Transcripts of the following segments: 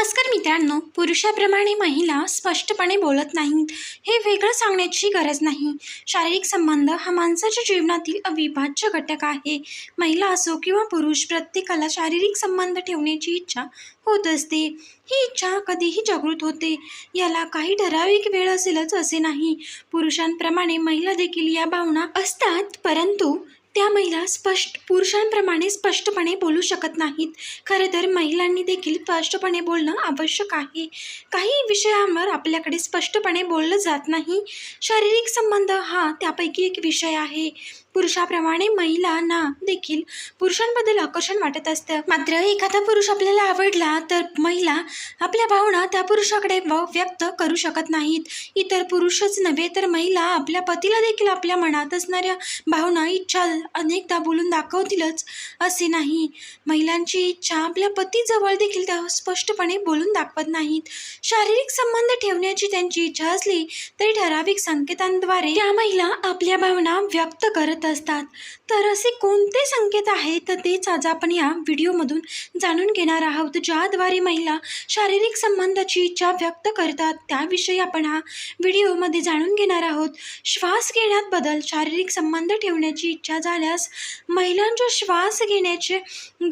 नमस्कार मित्रांनो पुरुषाप्रमाणे महिला स्पष्टपणे बोलत नाहीत. हे वेगळं सांगण्याची गरज नाही. शारीरिक संबंध हा माणसाच्या जीवनातील अविभाज्य घटक आहे. महिला असो किंवा पुरुष प्रत्येकाला शारीरिक संबंध ठेवण्याची इच्छा होत असते. ही इच्छा कधीही जागृत होते. याला काही ठराविक वेळ असेलच असे नाही. पुरुषांप्रमाणे महिला देखील या भावना असतात परंतु त्या महिला स्पष्ट पुरुषांप्रमाणे स्पष्टपणे बोलू शकत नाहीत. खरं तर महिलांनी देखील स्पष्टपणे बोलणं आवश्यक आहे. काही विषयांवर आपल्याकडे स्पष्टपणे बोललं जात नाही. शारीरिक संबंध हा त्यापैकी एक विषय आहे. पुरुषाप्रमाणे महिलांना देखील पुरुषांबद्दल आकर्षण वाटत असतं. मात्र एखादा पुरुष आपल्याला आवडला तर महिला आपल्या भावना त्या पुरुषाकडे व- व्यक्त करू शकत नाहीत. इतर पुरुषच नव्हे तर महिला आपल्या पतीला देखील आपल्या मनात असणाऱ्या भावना इच्छा अनेकदा बोलून दाखवतीलच असे नाही. महिलांची इच्छा आपल्या पतीजवळ देखील त्या स्पष्टपणे बोलून दाखवत नाहीत. शारीरिक संबंध ठेवण्याची त्यांची इच्छा असली तरी ठराविक संकेतांद्वारे त्या महिला आपल्या भावना व्यक्त करत असतात. तर असे कोणते संकेत आहेत? तर तेच आज आपण या व्हिडिओमधून जाणून घेणार आहोत. ज्याद्वारे महिला शारीरिक संबंधाची इच्छा व्यक्त करतात त्याविषयी आपण हा व्हिडिओमध्ये जाणून घेणार आहोत. श्वास घेण्यात बदल शारीरिक संबंध ठेवण्याची इच्छा झाल्यास महिलांच्या श्वास घेण्याचे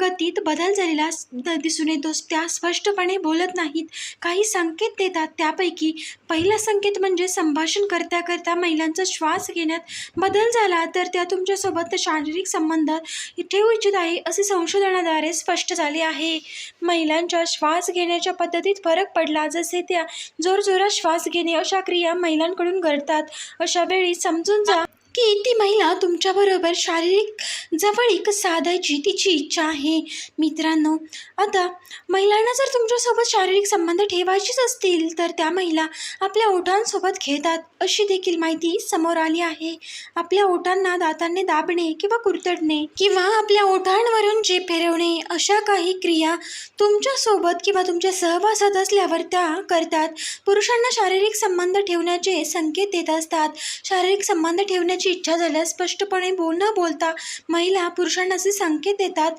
गतीत बदल झालेला द- दिसून येतो. त्या स्पष्टपणे बोलत नाहीत. काही संकेत देतात. त्यापैकी पहिला संकेत म्हणजे संभाषण करता करता महिलांचा श्वास घेण्यात बदल झाला तर त्या तुमच्यासोबत शारीरिक संबंध ठेवू इच्छित आहे असे संशोधनाद्वारे स्पष्ट झाले आहे. महिलांच्या श्वास घेण्याच्या पद्धतीत फरक पडला. जसे त्या जोरजोरात श्वास घेणे अशा क्रिया महिलांकडून घडतात. अशा वेळी समजून जा की ती महिला तुमच्याबरोबर शारीरिक जवळीक साधायची तिची इच्छा आहे. मित्रांनो आता महिलांना जर तुमच्यासोबत शारीरिक संबंध ठेवायचेच असतील तर त्या महिला आपल्या ओठांसोबत खेळतात अशी देखील माहिती समोर आली आहे. आपल्या ओठांना दातांनी दाबणे किंवा कुरतडणे किंवा आपल्या ओठांवरून जे फिरवणे अशा काही क्रिया तुमच्यासोबत किंवा तुमच्या सहवासात असल्यावर त्या करतात. पुरुषांना शारीरिक संबंध ठेवण्याचे संकेत देत असतात. शारीरिक संबंध ठेवण्या इच्छा झाल्यास स्पष्टपणे बोल न बोलता महिला पुरुषांना असे संकेत देतात.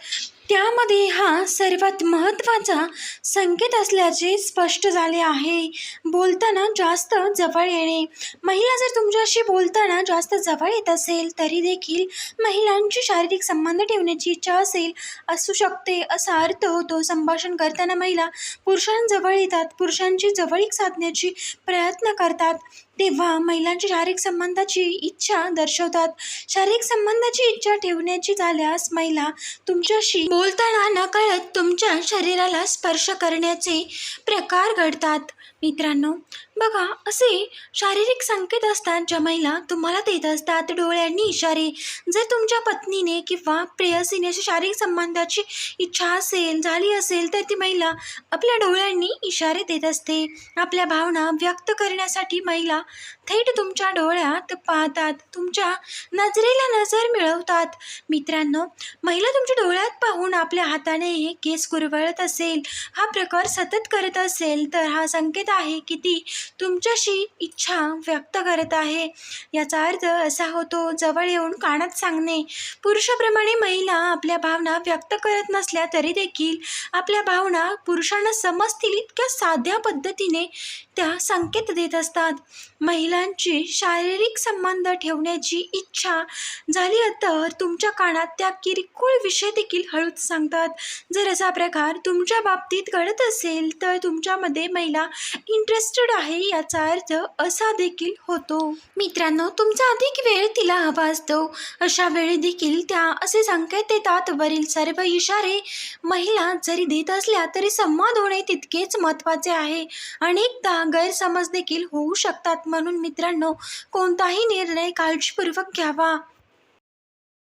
त्यामध्ये हा सर्वात महत्त्वाचा संकेत असल्याचे स्पष्ट झाले आहे. बोलताना जास्त जवळ येणे. महिला जर तुमच्याशी बोलताना जास्त जवळ येत असेल तरी देखील महिलांची शारीरिक संबंध ठेवण्याची इच्छा असेल असू शकते. असा अर्थ होतो संभाषण करताना महिला पुरुषांजवळ येतात. पुरुषांची जवळीक साधण्याची प्रयत्न करतात. तेव्हा महिलांची शारीरिक संबंधाची इच्छा दर्शवतात. शारीरिक संबंधाची इच्छा ठेवण्याची झाल्यास महिला तुमच्याशी बोलताना नकळत तुमच्या शरीराला स्पर्श करण्याचे प्रकार घडतात. मित्रांनो बघा असे शारीरिक संकेत असतात ज्या महिला तुम्हाला देत असतात. डोळ्यांनी इशारे जर तुमच्या पत्नीने किंवा प्रेयसीने अशी शारीरिक संबंधाची इच्छा असेल झाली असेल तर ती महिला आपल्या डोळ्यांनी इशारे देत असते. आपल्या भावना व्यक्त करण्यासाठी महिला थेट तुमच्या डोळ्यात पाहतात तुमच्या नजरेला नजर मिळवतात. मित्रांनो महिला तुमच्या डोळ्यात पाहून आपल्या हाताने केस कुरवळत असेल हा प्रकार सतत करत असेल तर हा संकेत आहे की ती तुमच्याशी इच्छा व्यक्त करत आहे. याचा अर्थ असा होतो जवळ येऊन कानात सांगणे. पुरुषाप्रमाणे महिला आपल्या भावना व्यक्त करत नसल्या तरी देखील आपल्या भावना पुरुषांना समजतील इतक्या साध्या पद्धतीने त्या संकेत देत असतात. महिलांची शारीरिक संबंध ठेवण्याची इच्छा झाली तर तुमच्या कानात त्या किरकोळ विषय देखील हळूच सांगतात. जर असा प्रकार तुमच्या बाबतीत घडत असेल तर तुमच्यामध्ये महिला इंटरेस्टेड आहे याचा अर्थ असा देखील होतो. मित्रांनो तुमचा अधिक वेळ तिला हवा असतो. अशा वेळी देखील त्या असे संकेत देतात. वरील सर्व इशारे महिला जरी देत असल्या तरी संवाद होणे तितकेच महत्त्वाचे आहे. अनेकदा गैरसमज देखील होऊ शकतात. म्हणून मित्रांनो कोणताही निर्णय काळजीपूर्वक घ्यावा.